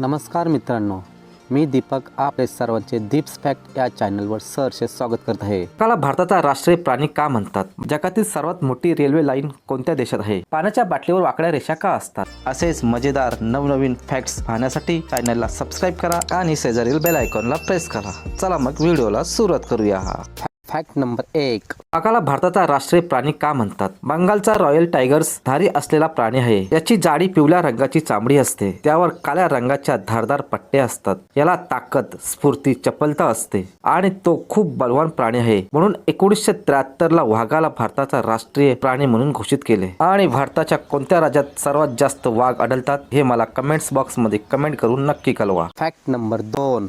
नमस्कार मित्रांनो मी दीपक आपले सर्वांचे दीप्स फॅक्ट या चॅनलवर सरसे स्वागत करत आहे. काला भारताचा राष्ट्रीय प्राणी का म्हणतात? जगातील सर्वात मोठी रेल्वे लाईन कोणत्या देशात आहे? पाण्याच्या बाटलीवर वाकड्या रेषा का असतात? असेच मजेदार नवनवीन फॅक्ट्स पाहण्यासाठी चॅनलला सबस्क्राईब करा आणि शेजारील बेल आयकॉनला प्रेस करा. चला मग व्हिडिओला सुरुवात करूया. फॅक्ट नंबर एक. काकाला भारताचा राष्ट्रीय प्राणी का म्हणतात? बंगालचा रॉयल टायगर्स धारी असलेला प्राणी आहे. याची जाडी पिवळ्या रंगाची चामडी असते. त्यावर काळ्या रंगाच्या धारदार पट्टे असतात. याला ताकद स्फूर्ती चपलता असते. आणि तो खूप बलवान प्राणी आहे. म्हणून एकोणीसशे त्र्याहत्तर ला वाघाला भारताचा राष्ट्रीय प्राणी म्हणून घोषित केले. आणि भारताच्या कोणत्या राज्यात सर्वात जास्त वाघ आढळतात हे मला कमेंट्स बॉक्समध्ये कमेंट करून नक्की कळवा. फॅक्ट नंबर दोन.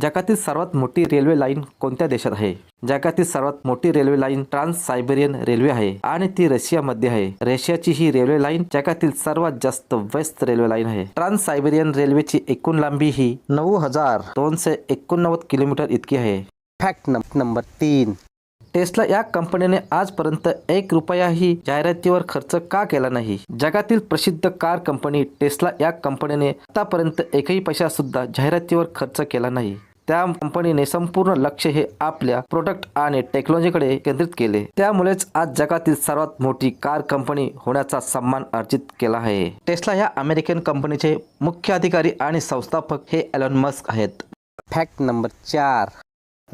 जगातील सर्वात मोठी रेल्वे लाईन कोणत्या देशात आहे? जगातील सर्वात मोठी railway line Trans Siberian railway आहे आणि ती रशियामध्ये आहे. रशियाची ही रेल्वे लाईन जगातील सर्वात जास्त व्यस्त रेल्वे लाईन आहे. ट्रान्स सायबेरियन रेल्वेची एकूण लांबी ही नऊ हजार दोनशे एकोणनव्वद किलोमीटर इतकी आहे. फॅक्ट नंबर तीन. टेस्ला या कंपनीने आजपर्यंत एक रुपयाही जाहिरातीवर खर्च का केला नाही? जगातील प्रसिद्ध कार कंपनी टेस्ला या कंपनीने आतापर्यंत एकही पैसा सुद्धा जाहिरातीवर खर्च केला नाही. त्या कंपनीने संपूर्ण लक्ष हे आपल्या प्रोडक्ट आणि टेक्नॉलॉजीकडे केंद्रित केले. त्यामुळेच आज जगातील सर्वात मोठी कार कंपनी होण्याचा सन्मान अर्जित केला आहे. टेस्ला या अमेरिकन कंपनीचे मुख्य अधिकारी आणि संस्थापक हे एलॉन मस्क आहेत. फॅक्ट नंबर चार.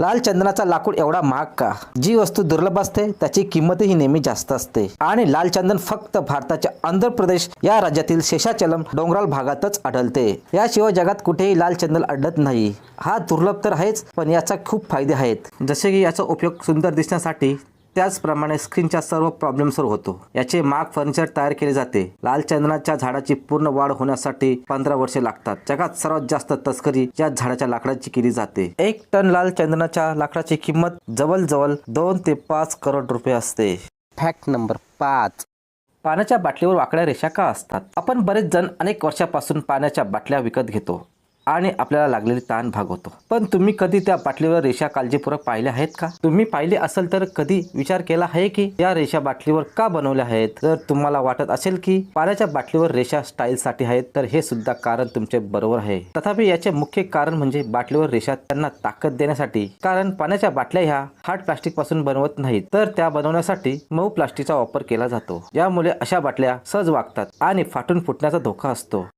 लाल चंदनाचा लाकूड एवढा महाग का? जी वस्तू दुर्लभ असते त्याची किंमतही नेहमी जास्त असते. आणि लाल चंदन फक्त भारताच्या आंध्र प्रदेश या राज्यातील शेषाचलम डोंगराळ भागातच आढळते. याशिवाय जगात कुठेही लाल चंदन आढळत नाही. हा दुर्लभ तर आहेच पण याचा खूप फायदे आहेत. जसे की याचा उपयोग सुंदर दिसण्यासाठी त्याचप्रमाणे स्क्रीनच्या सर्व प्रॉब्लेम्सवर होतो. याचे माग फर्निचर तयार केले जाते. लाल चंदनाच्या झाडाची पूर्ण वाढ होण्यासाठी पंधरा वर्षे लागतात. जगात सर्वात जास्त तस्करी या झाडाच्या लाकडाची केली जाते. एक टन लाल चंदनाच्या लाकडाची किंमत जवळजवळ दोन ते पाच करोड रुपये असते. फॅक्ट नंबर पाच. पाण्याच्या बाटलीवर वाकड्या रेषा का असतात? आपण बरेच जण अनेक वर्षापासून पाण्याच्या बाटल्या विकत घेतो. आणि आपल्याला लागलेली ताण भागवतो पण तुम्ही कधी त्या बाटलीवर रेषा काळजीपूर्वक पाहिल्या आहेत का? तुम्ही पाहिले असेल तर कधी विचार केला आहे की या रेषा बाटलीवर का बनवल्या आहेत? तर तुम्हाला वाटत असेल की पाण्याच्या बाटलीवर रेषा स्टाईलसाठी आहेत तर हे सुद्धा कारण तुमचे बरोबर आहे. तथापि याचे मुख्य कारण म्हणजे बाटलीवर रेषा त्यांना ताकद देण्यासाठी. कारण पाण्याच्या बाटल्या ह्या हार्ड प्लास्टिकपासून बनवत नाहीत तर त्या बनवण्यासाठी मऊ प्लास्टिकचा वापर केला जातो. यामुळे अशा बाटल्या सहज वागतात आणि फाटून फुटण्याचा धोका असतो.